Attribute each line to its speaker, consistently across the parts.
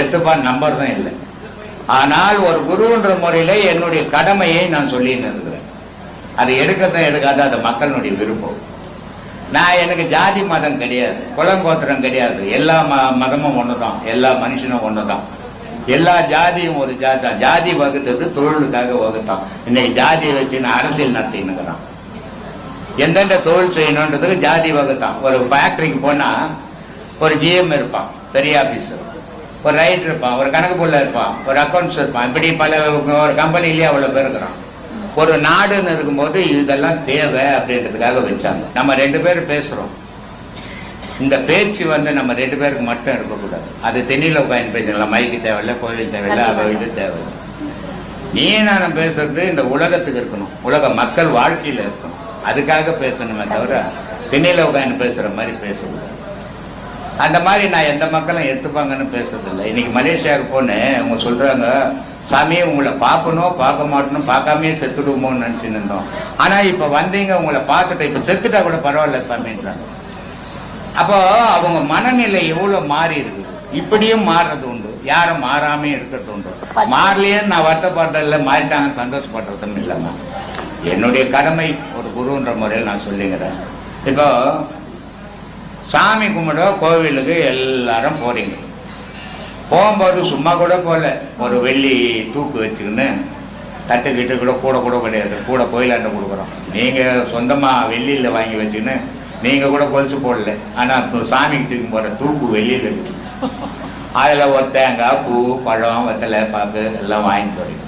Speaker 1: எத்துப்பான் number தான் இல்லை. ஆனால் ஒரு குருன்ற முறையில் என்னுடைய கடமையை நான் சொல்லின்னு இருக்கிறேன். அதை எடுக்கத்தான் எடுக்காத அது மக்களுடைய விருப்பம். நான் எனக்கு ஜாதி மதம் கிடையாது குலங்கோத்திரம் கிடையாது. எல்லா ம மதமும் ஒன்று தான் எல்லா மனுஷனும் ஒன்று தான் எல்லா ஜாதியும் ஒரு ஜாதி தான். ஜாதி வகுத்தது தொழிலுக்காக வகுத்தான். இன்னைக்கு ஜாதியை வச்சு நான் அரசியல் நடத்தினுக்கிறான் எந்தெந்த தொழில் செய்யணுன்றதுக்கு ஜாதி வகுத்தான். ஒரு ஃபேக்டரிக்கு போனால் ஒரு ஜிஎம் இருப்பான் பெரிய ஆபீசர் ஒரு ரைட் இருப்பான் ஒரு கணக்கு புள்ள இருப்பான் ஒரு அக்கௌண்ட்ஸ் இருப்பான் இப்படி பல ஒரு கம்பெனிலேயே அவ்வளவு பேர் இருக்கிறான் ஒரு நாடுன்னு இருக்கும்போது இதெல்லாம் தேவை அப்படின்றதுக்காக வச்சாங்க. நம்ம ரெண்டு பேரும் பேசுறோம். இந்த பேச்சு வந்து நம்ம ரெண்டு பேருக்கு மட்டும் இருக்கக்கூடாது. அது தென்னில உட்காந்து பேசலாம் மைக்கு தேவையில்ல கோவில் தேவையில்ல அவ இது தேவையில்லை. நீ நான் பேசுறது இந்த உலகத்துக்கு இருக்கணும். உலக மக்கள் வாழ்க்கையில இருக்கணும். அதுக்காக பேசணுமே தவிர திண்ணையில உட்காந்து பேசுற மாதிரி பேசக்கூடாது. அந்த மாதிரி நான் எந்த மக்களும் எடுத்துப்பாங்கன்னு பேசுறதில்லை. இன்னைக்கு மலேசியாவுக்கு போனேன். அவங்க சொல்றாங்க சாமியை உங்களை பார்க்கணும் பார்க்க மாட்டணும் பார்க்காமயே செத்துடுவோம்னு நினச்சின்னு இருந்தோம். ஆனால் இப்போ வந்தீங்க உங்களை பார்த்துட்டு இப்போ செத்துட்டா கூட பரவாயில்ல சாமின்றாங்க. அப்போ அவங்க மனநிலை எவ்வளோ மாறி இருக்குது? இப்படியும் மாறுறது உண்டு. யாரும் மாறாமே இருக்கிறது உண்டு. மாறலையேன்னு நான் வருத்தப்படுறதில்ல. மாறிட்டாங்கன்னு சந்தோஷப்படுறதும் இல்லைம்மா. என்னுடைய கடமை ஒரு குருன்ற முறையில் நான் சொல்லிங்கிறேன் இப்போ சாமி கும்பிட கோவிலுக்கு எல்லாரும் போறீங்க. போகும்போது சும்மா கூட போகல ஒரு வெள்ளி தூக்கு வச்சுக்கின்னு தட்டுக்கிட்டு கூட கூட கூட கிடையாது. கூட கோயிலாண்ட கொடுக்குறோம். நீங்கள் சொந்தமாக வெள்ளியில் வாங்கி வச்சுக்கின்னு நீங்கள் கூட கொலுசு போடல. ஆனால் சாமிக்கு தூக்கி போகிற தூக்கு வெளியில் இருக்குது அதில் ஒரு தேங்காய் பூ பழம் வெத்தலை பாக்கு எல்லாம் வாங்கிட்டு போறீங்க.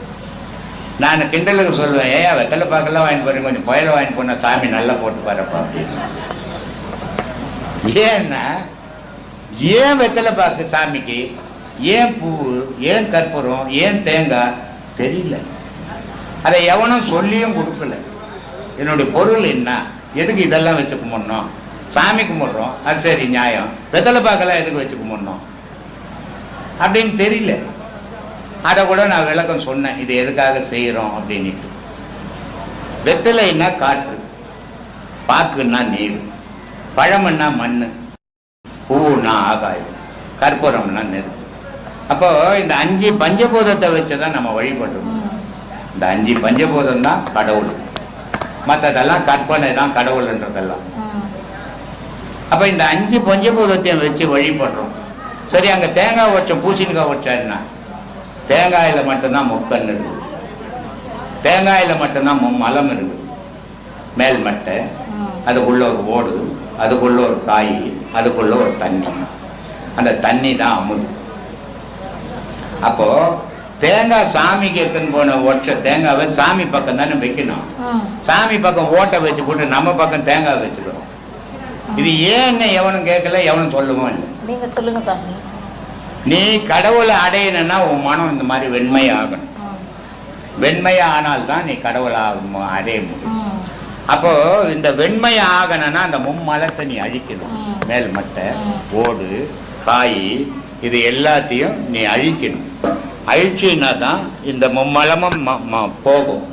Speaker 1: நான் கிண்டலுக்கு சொல்லுவேன் ஏன் வெத்தலை பாக்கெல்லாம் வாங்கிட்டு போறீங்க. கொஞ்சம் புயலை வாங்கிட்டு போனால் சாமி நல்லா போட்டு பாருப்பா அப்படின்னு ஏன்னா ஏன் வெத்தலை பாக்கு சாமிக்கு ஏன் பூ ஏன் கற்பூரம் ஏன் தேங்காய் தெரியல. அதை எவனும் சொல்லியும் கொடுக்கல. என்னுடைய பொருள் என்ன? எதுக்கு இதெல்லாம் வச்சு கும்பிடணும்? சாமி கும்பிட்றோம் அது சரி நியாயம். வெத்தலை பாக்கெல்லாம் எதுக்கு வச்சு கும்பிடணும்? அப்படின்னு தெரியல. அதை கூட நான் விளக்கம் சொன்னேன் இது எதுக்காக செய்கிறோம் அப்படின்ட்டு வெத்தலைன்னா காற்று பாக்குன்னா நீர். பழம்னா மண் பூன்னா ஆகாயம் கற்பூரம்னா நெருப்பு. அப்போ இந்த அஞ்சு பஞ்சபூதத்தை வச்சு தான் நம்ம வழிபடுறோம். இந்த அஞ்சு பஞ்சபூதம் தான் கடவுள். மற்றதெல்லாம் கற்பனை தான் கடவுள்ன்றதெல்லாம். அப்ப இந்த அஞ்சு பஞ்சபூதத்தையும் வச்சு வழிபடுறோம். சரி அங்க தேங்காய் வச்சோம் பூசணிக்காய் வச்சாருன்னா தேங்காயில மட்டும்தான் முக்கன் இருக்குது. தேங்காயில மட்டும்தான் மலம் இருக்குது. மேல் மட்டை அதுக்குள்ள ஒரு ஓடு அதுக்குள்ள ஒரு காய் அதுக்குள்ள ஒரு தண்ணி. அந்த தண்ணி தான் அமுது. அப்போ தேங்காய் சாமிக்கு எடுத்துன்னு போன ஒற்ற தேங்காவை சாமி பக்கம் தானே வைக்கணும். சாமி பக்கம் ஓட்டை வச்சு போட்டு நம்ம பக்கம் தேங்காய் வச்சுக்கிறோம். இது ஏன்னு எவனும் கேட்கல எவனும் சொல்லவும் இல்லை.
Speaker 2: நீங்க சொல்லுங்க சாமி.
Speaker 1: நீ கடவுளை அடையணும்னா உன் மனம் இந்த மாதிரி வெண்மை ஆகணும் வெண்மை ஆனால்தான் நீ கடவுளை ஆக- அடைய முடியும். அப்போ இந்த வெண்மை ஆகணும்னா அந்த மும்மலத்தை நீ அழிக்கணும். மேல் மட்டை. ஓடு காய் இது எல்லாத்தையும் நீ அழிக்கணும். அழிச்சின்னா தான் இந்த மும்மலமும் போகும்.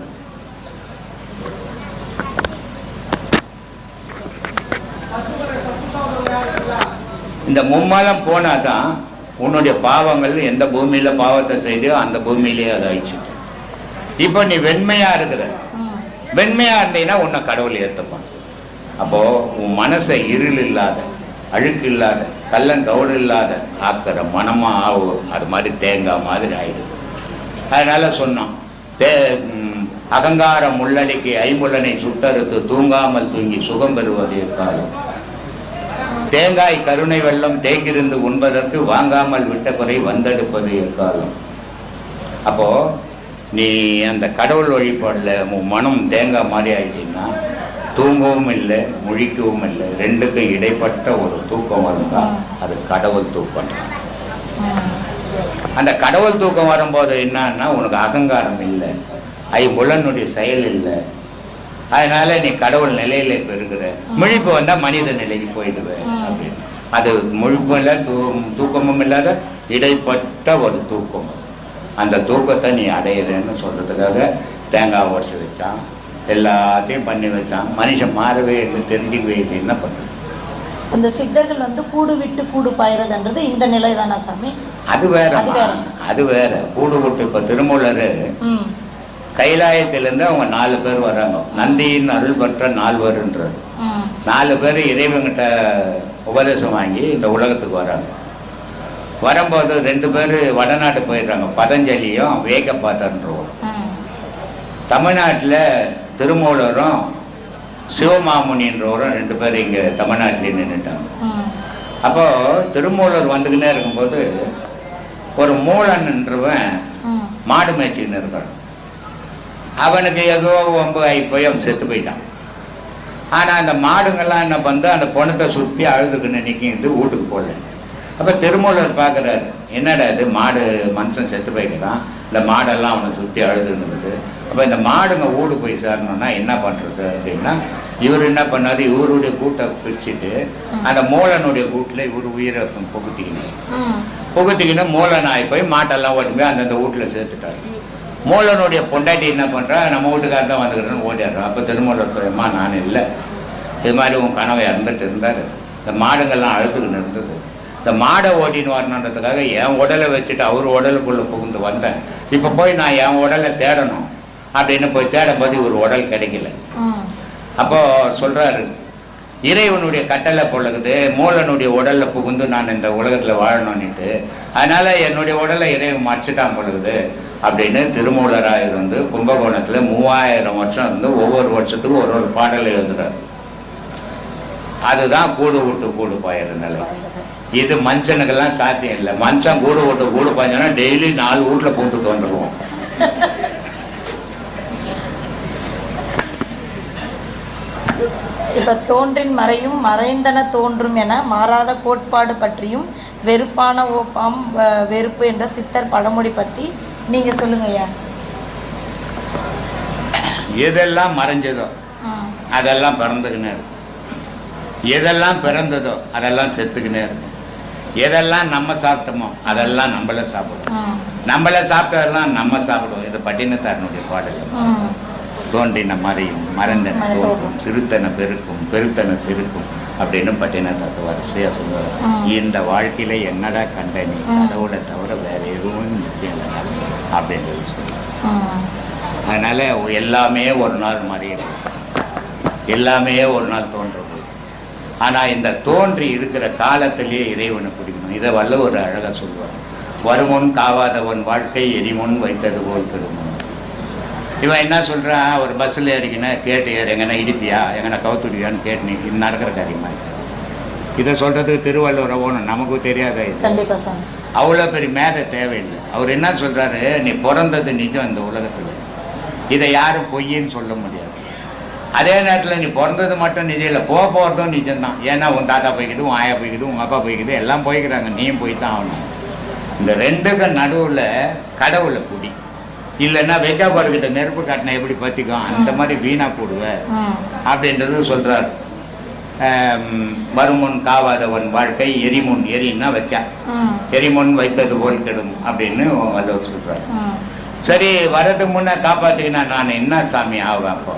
Speaker 1: இந்த மும்மலம் போனாதான் உன்னுடைய பாவங்கள் எந்த பூமியில பாவத்தை செய்தியோ அந்த பூமியிலேயே அதை அழிச்சிட்டு இப்போ நீ வெண்மையா இருக்கிற.
Speaker 2: வெண்மையாக
Speaker 1: வெண்மையா இருந்தீங்கன்னா உன்னை கடவுள் ஏத்துப்பான். அப்போ உன் மனசை இருள் இல்லாத அழுக்கு இல்லாத கள்ளங்கவுடு இல்லாத ஆக்கிற மனமா ஆகும் அது மாதிரி தேங்காய் மாதிரி ஆயிடும். அதனால சொன்னோம் தே அகங்காரம் முள்ளடிக்கு ஐம்புலனை சுட்டறுத்து தூங்காமல் தூங்கி சுகம் பெறுவது இருக்காது தேங்காய் கருணை வெள்ளம் தேங்கிருந்து உண்பதற்கு வாங்காமல் விட்ட குறை வந்தெடுப்பது எக்காலம்? அப்போ நீ அந்த கடவுள் வழிபாடில் உன் மனம் தேங்காய் மாதிரி ஆயிட்டீங்கன்னா தூங்கவும் இல்லை முழிக்கவும் இல்லை. ரெண்டுக்கும் இடைப்பட்ட ஒரு தூக்கம் வருந்தா அது கடவுள் தூக்கம். அந்த கடவுள் தூக்கம் வரும்போது என்னன்னா உனக்கு அகங்காரம் இல்லை. ஐ புலனுடைய செயல் இல்லை. அதனால நீ கடவுள் நிலையில இப்ப இருக்கிற. முழிப்பு வந்தா மனித நிலைக்கு போயிடுவேன் அப்படின்னு. அது முழிப்பும் இல்லை தூ தூக்கமும் இல்லாத இடைப்பட்ட ஒரு தூக்கம் அந்த தூக்கத்தை நீ அடையிறேன்னு சொல்றதுக்காக தேங்காய் உடச்சி வச்சான். எல்லாத்தையும் பண்ணி வச்சான். மனுஷன் மாறவே இல்லை தெரிஞ்சுக்கவே இல்லை. என்ன பண்ணுறது
Speaker 2: அந்த சித்தர்கள் வந்து கூடு விட்டு கூடு பாயிறதுன்றது இந்த நிலை தானா சாமி?
Speaker 1: அது வேற.
Speaker 2: அது வேற.
Speaker 1: கூடு விட்டு இப்ப திருமூலர் கைலாயத்திலிருந்து அவங்க நாலு பேர் வர்றாங்க நந்தியின் அருள் பெற்ற நால்வர்ன்றார்
Speaker 2: ம்.
Speaker 1: நாலு பேர் இறைவங்கிட்ட உபதேசம் வாங்கி இந்த உலகத்துக்கு வராங்க. வரும்போது ரெண்டு பேர் வடநாட்டு போயிடுறாங்க. பதஞ்சலியும் வேகப்பாத்தன்றவர்
Speaker 2: ம்
Speaker 1: தமிழ்நாட்டில் திருமூலரும் சிவமாமுனின்றவரும் ரெண்டு பேர் இங்கே தமிழ்நாட்டிலே நின்றுட்டாங்க
Speaker 2: ம்
Speaker 1: அப்போ திருமூலர் வந்துக்கினே இருக்கும்போது ஒரு மூலன்ன்றவன் மாடு மேய்ச்சின்னு இருக்கான். அவனுக்கு ஏதோ வம்பு ஆகி போய் அவன் செத்து போயிட்டான். ஆனால் அந்த மாடுங்கள்லாம் என்ன பண்ணுது அந்த பொணத்தை சுற்றி அழுதுக்குன்னு நிற்கிது வீட்டுக்கு போடல அப்போ திருமூலர் பார்க்குறாரு. என்னடா இது? மாடு மனுஷன் செத்து போய்க்கிறான் இந்த மாடெல்லாம் அவனை சுற்றி அழுதுன்னுக்குது. அப்போ இந்த மாடுங்க வீடு போய் சேரணும்னா என்ன பண்ணுறது அப்படின்னா இவர் என்ன பண்ணாரு? இவருடைய கூட்டை பிரிச்சுட்டு அந்த மூலனுடைய கூட்டில் இவர் உயிரை புகுத்திக்கினார்
Speaker 2: ம்.
Speaker 1: புகுத்திக்கின்னு மூலன் ஆகி போய் மாட்டெல்லாம் ஓட்டி போய் அந்தந்த வீட்டில் சேர்த்துட்டாரு. மூலனுடைய பொண்டாட்டி என்ன பண்ணுறா நம்ம வீட்டுக்காரர் தான் வந்துக்கிறேன்னு ஓடிடுறான் அப்போ திருமூலர் சொல்லுமா நான் இல்லை. இது மாதிரி உன் கனவை இறந்துட்டு இருந்தார். இந்த மாடுங்கள்லாம் அழுதுகின்னு இருந்தது. இந்த மாடை ஓட்டின்னு வரணுன்றதுக்காக என் உடலை வச்சுட்டு அவர் உடலுக்குள்ளே புகுந்து வந்தேன். இப்போ போய் நான் என் உடலை தேடணும். அப்படின்னு போய் தேடும்போது இவர் உடல் கிடைக்கல. அப்போ சொல்றாரு இறைவனுடைய கட்டளை பொழுது மூலனுடைய உடல்ல புகுந்து நான் இந்த உலகத்துல வாழணும்னுட்டு. அதனால என்னுடைய உடலை இறைவன் மறைச்சிட்டான் பொழுது அப்படின்னு திருமூலராக இருந்து கும்பகோணத்துல மூவாயிரம் வருஷம் இருந்து ஒவ்வொரு வருஷத்துக்கும் ஒரு ஒரு பாடல் எழுதுறாரு. அதுதான் கூடு விட்டு கூடு பாயிற நிலை. இது மனுஷனுக்கெல்லாம் சாத்தியம் இல்லை. மனுஷன் கூடு விட்டு கூடு பாய்ஞ்சோன்னா டெய்லி நாலு வீட்டுல போட்டுட்டு வந்துடுவோம்
Speaker 2: இப்ப தோன்றின் மறையும் மறைந்தன தோன்றும் என மாறாத கோட்பாடு பற்றியும் வெறுப்பான ஓப்பாம் வெறுப்பு என்ற சித்தர் பழமொழி பத்தி நீங்க சொல்லுங்க ஐயா.
Speaker 1: எதெல்லாம் மறைஞ்சதோ அதெல்லாம் பிறந்துக்கினே எதெல்லாம் பிறந்ததோ அதெல்லாம் செத்துக்கினே இருக்கும். எதெல்லாம் நம்ம சாப்பிட்டோமோ அதெல்லாம் நம்மள சாப்பிடும்.
Speaker 2: ம்
Speaker 1: நம்மள சாப்பிட்டதெல்லாம் நம்ம சாப்பிடுவோம் இது பட்டினத்தாரனுடைய பாடல். தோன்றின மறையும் மறைந்தன
Speaker 2: மறை
Speaker 1: தோன்றும் சிறுத்தன பெருக்கும் பெருத்தன சிறுக்கும் அப்படின்னு பட்டினத்தாத்த வரிசையா சொல்லுவார். இந்த வாழ்க்கையில என்னடா கண்ட நீ. கடவுளை தவிர வேற எதுவும் நிச்சயம் இல்லை அப்படின்றது சொல்லுவார். அதனால எல்லாமே ஒரு நாள் மறையும் எல்லாமே ஒரு நாள் தோன்றும். ஆனா இந்த தோன்றி இருக்கிற காலத்திலேயே இறைவனை பிடிக்கணும். இதை வள்ளுவர் அழகா சொல்லுவார். வருமுன் காவாதவன் வாழ்க்கை எரிமுன் வைத்தது போல் கெடுமோ இவன் என்ன சொல்றான் ஒரு பஸ்ஸில் ஏறிக்கினா கேட்டு ஏறு. எங்கன்னா இடிப்பியா? எங்கன்னா கவுத்துடியான்னு கேட்டு நீ இது நடக்கிற காரியமா இது? சொல்றதுக்கு திருவள்ளுவர் ஓணும் நமக்கு தெரியாத இது? அவ்வளோ பெரிய மேதை தேவையில்லை. அவர் என்ன சொல்றாரு? நீ பிறந்தது நிஜம் இந்த உலகத்துல. இதை யாரும் பொய்ன்னு சொல்ல முடியாது. அதே நேரத்தில் நீ பிறந்தது மட்டும் நிஜம் இல்லை போக போகிறதும் நிஜம்தான். ஏன்னா உன் தாத்தா போய்க்குது உன் ஆயா போய்க்குது உங்கள் அப்பா போய்க்குது எல்லாம் போய்க்கிறாங்க நீயும் போய் தான் ஆகணும். இந்த ரெண்டுக்கு நடுவில் கடவுளை குடி. இல்லைன்னா வெக்காபாருக்கிட்ட நெருப்பு காட்டினா எப்படி பற்றிக்கும் அந்த மாதிரி வீணா போடுவேன் அப்படின்றது சொல்றார். ஆம், வருமுன் காவாதவன் வாழ்க்கை எரிமுன் எரின்னா வச்சா. எரிமுன் வைத்தது போல் கெடும் அப்படின்னு வள்ளுவர் சொல்றார்.
Speaker 2: ம்.
Speaker 1: சரி வர்றதுக்கு முன்ன காப்பாத்திக்கினா நான் என்ன சாமி ஆவேன் அப்போ?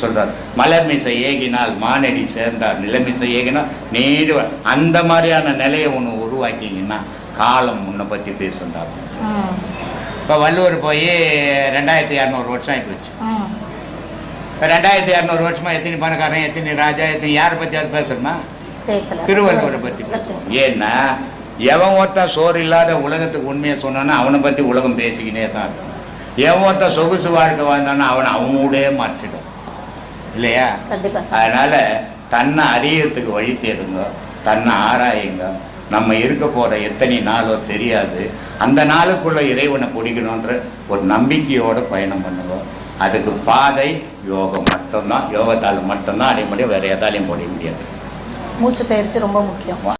Speaker 1: சொல்றார். மலர் மிசை ஏகினால் மானடி சேர்ந்தார் நிலமிசை ஏகினால் வ- அந்த மாதிரியான நிலையை ஒன்று உருவாக்கிங்கன்னா காலம் உன்னை பற்றி பேசுண்டார்
Speaker 2: ம்
Speaker 1: இப்போ வள்ளுவர் போய் ரெண்டாயிரத்தி இரநூறு வருஷம் ஆகி போச்சு. இப்போ ரெண்டாயிரத்தி இரநூறு வருஷமா எத்தனை பணக்காரன் எத்தனை ராஜா எத்தனை யாரை பற்றி அது பேசுறமா திருவள்ளுவரை பற்றி பேசுறோம் ஏன்னா எவன் ஒருத்தன் சோறு இல்லாத உலகத்துக்கு உண்மையை சொன்னான்னா அவனை பற்றி உலகம் பேசிக்கினே தான் இருக்கும் எவன் ஒருத்தன் சொகுசு வாழ்க்கை வாழ்ந்தானா அவனை அவனோடே மறைச்சிடும் இல்லையா? அதனால தன்னை அறியறதுக்கு வழி தேடுங்க தன்னை ஆராயுங்க. நம்ம இருக்க போற எத்தனை நாளோ தெரியாது. அந்த நாளுக்குள்ள இறைவனை பிடிக்கணுன்ற ஒரு நம்பிக்கையோட பயணம் பண்ணுங்க. அதுக்கு பாதை யோகம் மட்டும்தான். யோகத்தால் மட்டும்தான் அடைய முடியும் வேற எதாலையும் முடிய முடியாது.
Speaker 2: மூச்சு பயிற்சி ரொம்ப முக்கியம்.